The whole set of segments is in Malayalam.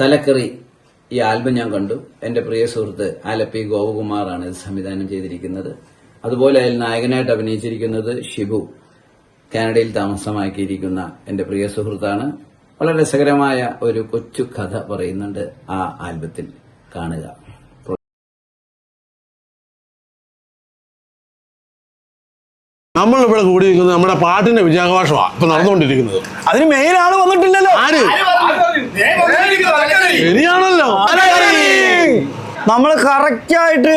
തലക്കറി ഈ ആൽബം ഞാൻ കണ്ടു. എന്റെ പ്രിയ സുഹൃത്ത് ആലപ്പി ഗോപകുമാറാണ് ഇത് സംവിധാനം ചെയ്തിരിക്കുന്നത്. അതുപോലെ അതിൽ നായകനായിട്ട് അഭിനയിച്ചിരിക്കുന്നത് ഷിബു. കാനഡയിൽ താമസമാക്കിയിരിക്കുന്ന എന്റെ പ്രിയ സുഹൃത്താണ്. വളരെ രസകരമായ ഒരു കൊച്ചു കഥ പറയുന്നുണ്ട് ആ ആൽബത്തിൽ. കാണുക. നമ്മൾ ഇവിടെ കൂടി നിൽക്കുന്നത് നമ്മുടെ പാട്ടിന്റെ വിജയാഘോഷമാണ് ഇപ്പൊ നടന്നുകൊണ്ടിരിക്കുന്നത്. അതിന് മെയിൻ ആൾ വന്നിട്ടില്ലല്ലോ. ആര്? ശരിയാണല്ലോ. നമ്മൾ കറക്റ്റായിട്ട്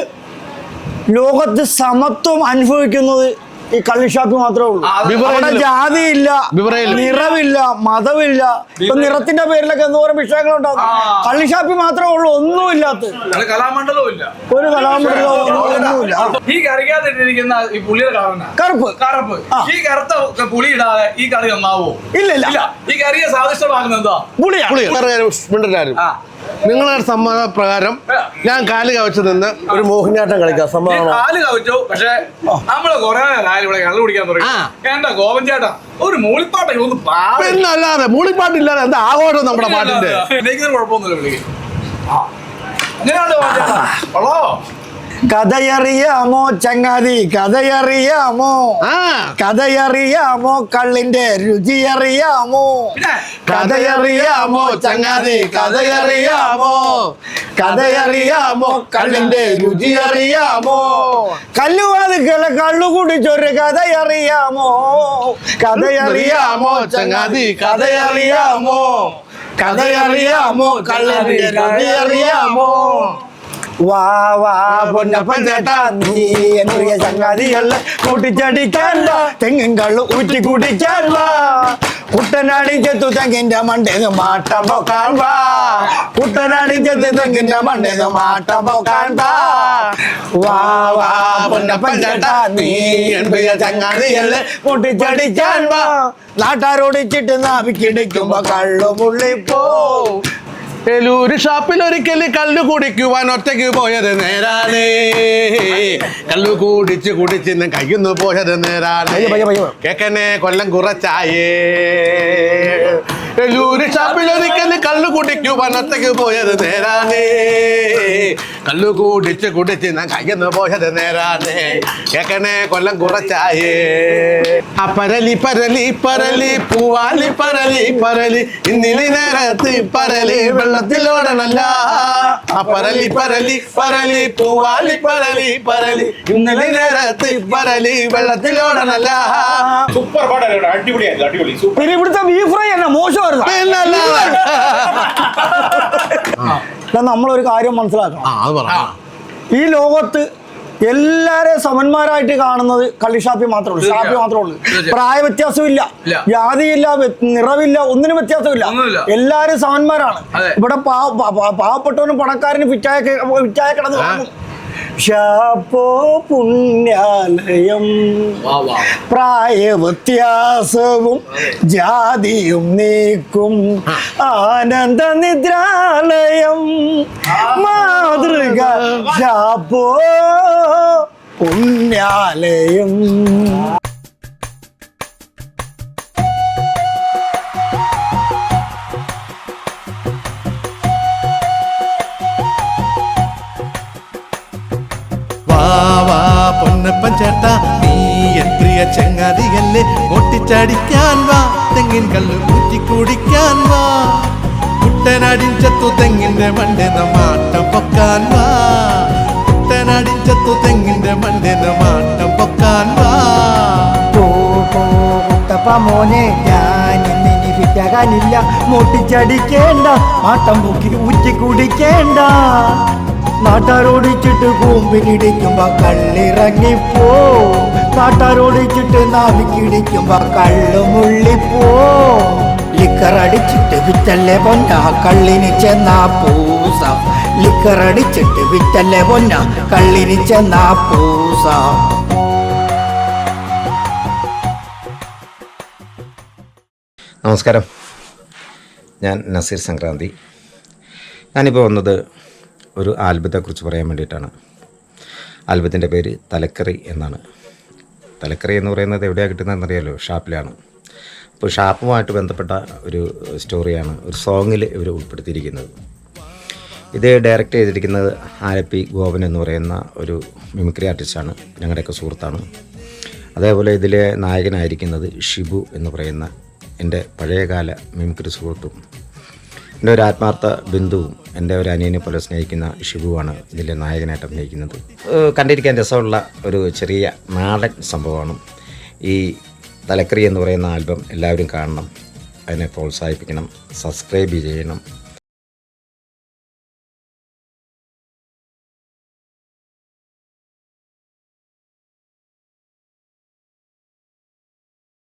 ലോകത്ത് സമത്വം അനുഭവിക്കുന്നത് ഈ കള്ളിഷാപ്പ് മാത്രമേ ഉള്ളൂ. അവിടെ ജാതിയില്ല നിറമില്ല നിറവില്ല മതമില്ല. ഇപ്പൊ നിറത്തിന്റെ പേരിലൊക്കെ എന്തോരം വിഷയങ്ങളുണ്ടാകും കള്ളിഷാപ്പ് മാത്രമേ ഉള്ളൂ ഒന്നുമില്ലാത്ത. ഒരു കലാമണ്ഡലവും ഇല്ല. ഒരു കലാമണ്ഡലമോ ഒന്നുമില്ല. ഈ കറിക്കകത്തിട്ടിരിക്കുന്ന ഈ പുളിയുടെ കളറിനാ കറുപ്പ്. കറുപ്പ്. ആ. ഈ കറുത്ത പുളി ഇടാതെ ഈ കറി നന്നാവോ? ഇല്ല ഇല്ല. ഈ കറിയെ സ്വാദിഷ്ടമാക്കുന്നത് എന്താ പുളിയാ. പുള്ളി വേറെ സമ്മത പ്രകാരം നിങ്ങളുടെ ഞാൻ കാൽ കവച്ച് നിന്ന് ഒരു മോഹിനിയാട്ടം കളിക്കാം. സമ്മതമാണോ കാൽ കവച്ചു പക്ഷേ നമ്മൾ കൊറേ നേരം ഇവിടെ കള്ളു കുടിക്കാൻ തുടങ്ങി. എന്റെ ഗോപൻ ചേട്ടാ ഒരു മൂളിപ്പാട്ടൊക്കെ ഒന്ന് പാവം. പിന്നെ അല്ലാതെ മൂളിപ്പാട്ടില്ലാതെ എന്താ ആഘോഷം നമ്മുടെ പാട്ടിന്റെ എനിക്കൊരു കുഴപ്പമൊന്നുമില്ല വിളിക്ക്. ആ. കഥയറിയാമോ ചങ്ങാതി? കഥയറിയാമോ? കഥയറിയാമോ കള്ളിന്റെ രുചിയറിയാമോ? അറിയാമോ കഥയറിയാമോ ചങ്ങാതി? കഥയറിയാമോ? കഥയറിയാമോ കള്ളിന്റെ രുചിയറിയാമോ? കല്ലുവാതുക്കളെ കള്ളു കുടിച്ചൊരു കഥയറിയാമോ? കഥയറിയാമോ ചങ്ങാതി? കഥയറിയാമോ? കഥയറിയാമോ കള്ളിന്റെ രുചിയറിയാമോ? വാ വാ പൊന്നപ്പൻ ചേട്ടാ നീ പ്രിയ ചങ്ങാതിയല്ല കൂട്ടിച്ചടിക്കാല്ല തെങ്ങും കള്ളു ഊറ്റി കുടിക്കാല്ല കുട്ടനാടിഞ്ചെത്തു തെങ്ങിന്റെ മണ്ടേന്ന് മാട്ടം പൊക്കാൻ വാ കുട്ടനാടിഞ്ചെത്തു തെങ്ങിന്റെ മണ്ടേന്ന് മാട്ടം പൊക്കാൻ വാ വാ വാ പൊന്നപ്പൻ ചേട്ടാ നീ പ്രിയ ചങ്ങാതിയല്ല കൂട്ടിച്ചടിക്കാൻ വാ നാട്ടാരോടിച്ചിട്ട് നാവിക്കിടിക്കുമ്പോ കള്ളു മുള്ളിപ്പോ. ഏലൂര് ഷാപ്പിൽ ഒരിക്കൽ കല്ലു കുടിക്കുവാൻ ഒറ്റയ്ക്ക് പോയത് നേരാണ്. കല്ലു കുടിച്ച് കുടിച്ച് കയ്യുന്നു പോയത് നേരാണ്. കേക്കനെ കൊല്ലം കുറച്ചായേ. ഏലൂര് ഷാപ്പിൽ ഒരിക്കൽ കള്ളു കുടിക്കുവാൻ ഒറ്റയ്ക്ക് പോയത് നേരാനേ കള്ളു കുടിച്ച് കുടിച്ച് ഞാൻ കയ്യുന്നു പോയത് നേരാനേ കേക്കണേ കൊല്ലം കുറച്ചായേ. ആ പരലി പരലി പരലി പൂവാലി പരലി പരലി ഇന്നിലി നേരത്ത് പരലി വെള്ളത്തിലോടണല്ല ആ പരലി പരലി പരലി പൂവാലി പരലി പരലി ഇന്നലെ നേരത്ത് പരലി വെള്ളത്തിലോടണല്ല സൂപ്പർ പാട്ടാണ് അടിപൊളിയായിരുന്നു അടിപൊളി. സൂപ്പർ. ഇവിടുത്തെ ബീഫ് ഫ്രൈ എന്നാ മോശമായിരുന്നു പിന്നല്ലാതെ. ഇപ്പൊ നമ്മളൊരു കാര്യം മനസ്സിലാക്കണം. ആ അത് പറ. ഈ ലോകത്ത് എല്ലാരെയും സമന്മാരായിട്ട് കാണുന്നത് കള്ളിഷാപ്പി മാത്രമേ ഉള്ളൂ. ഷാപ്പി മാത്രമേ ഉള്ളൂ. പ്രായ വ്യത്യാസമില്ല. ഇല്ല. ജാതിയില്ല നിറവില്ല ഒന്നിനും വ്യത്യാസമില്ല. എല്ലാരും സമന്മാരാണ്. ഇവിടെ പാവപ്പെട്ടവനും പണക്കാരനും പിറ്റായ പിറ്റായ കിടന്ന് ഷാപ്പോ പുണ്യാലയം. വാ വാ. പ്രായ വ്യത്യാസവും ജാതിയും നീക്കും. ആനന്ദ നിദ്രാലയം മാതൃക ശാപ്പോ പുണ്യാലയം. പൊന്നപ്പൻ ചേട്ട നീ എൻ പ്രിയ ഒട്ടിച്ചടിക്കാൻ വാ തെങ്ങിൻ കല്ല് ഊറ്റി കുടിക്കാൻ വാ. കുട്ടനടിഞ്ചത്തു തെങ്ങിന്റെ മണ്ടെന്ന മാട്ടം പൊക്കാൻ വാ. കുട്ടനടിഞ്ചത്തു തെങ്ങിന്റെ മണ്ടെന്ന മാട്ടം പൊക്കാൻ വാ. മോനെ ഞാൻ ഇന്നിനി മുട്ടിച്ചടിക്കേണ്ട ആട്ടം പൊക്കി ഊറ്റി കുടിക്കേണ്ട. നാട്ടാരോടിച്ചിട്ട് കൂമ്പിനിടിക്കുമ്പോ കള്ളിറങ്ങിപ്പോ. നാട്ടാരോടിച്ചിട്ട് നാവിക്കിടിക്കുമ്പോ കള്ളുമുള്ളിപ്പോ ലിക്കറടിച്ചിട്ട് വിറ്റല്ലേ പൊന്ന കള്ളിന് ചെന്നാ പൂസ. ലിക്കറടിച്ചിട്ട് വിറ്റല്ലേ പൊന്ന കള്ളിന് ചെന്നാ പൂസ. നമസ്കാരം. ഞാൻ നസീർ സംക്രാന്തി. ഞാനിപ്പോൾ വന്നത് ഒരു ആൽബത്തെക്കുറിച്ച് പറയാൻ വേണ്ടിയിട്ടാണ്. ആൽബത്തിന്റെ പേര് തലക്കറി എന്നാണ്. തലക്കറി എന്ന് പറയുന്നത് എവിടെയാണ് കിട്ടുന്നതെന്നറിയാലോ ഷാപ്പിലാണ്. അപ്പോൾ ഷാപ്പുമായിട്ട് ബന്ധപ്പെട്ട ഒരു സ്റ്റോറിയാണ് ഒരു സോങ്ങിൽ ഇവർ ഉൾപ്പെടുത്തിയിരിക്കുന്നത്. ഇത് ഡയറക്റ്റ് ചെയ്തിരിക്കുന്നത് ആലപ്പി ഗോപൻ എന്ന് പറയുന്ന ഒരു മിമിക്രി ആർട്ടിസ്റ്റാണ് ഞങ്ങളുടെയൊക്കെ സുഹൃത്താണ്. അതേപോലെ ഇതിലെ നായകനായിരിക്കുന്നത് ഷിബു എന്ന് പറയുന്ന എന്റെ പഴയകാല മിമിക്രി സുഹൃത്തും എന്റെ ഒരു ആത്മാർത്ഥ ബന്ധുവും എന്റെ ഒരു അനിയനെ പോലെ സ്നേഹിക്കുന്ന ഷിബുവാണ് ഇതിലെ നായകനായിട്ട് അഭിനയിക്കുന്നത്. കണ്ടിരിക്കാൻ രസമുള്ള ഒരു ചെറിയ നാടൻ സംഭവമാണ്. ഈ തലക്കറി എന്ന് പറയുന്ന ആൽബം എല്ലാവരും കാണണം. അതിനെ പ്രോത്സാഹിപ്പിക്കണം സബ്സ്ക്രൈബ് ചെയ്യണം.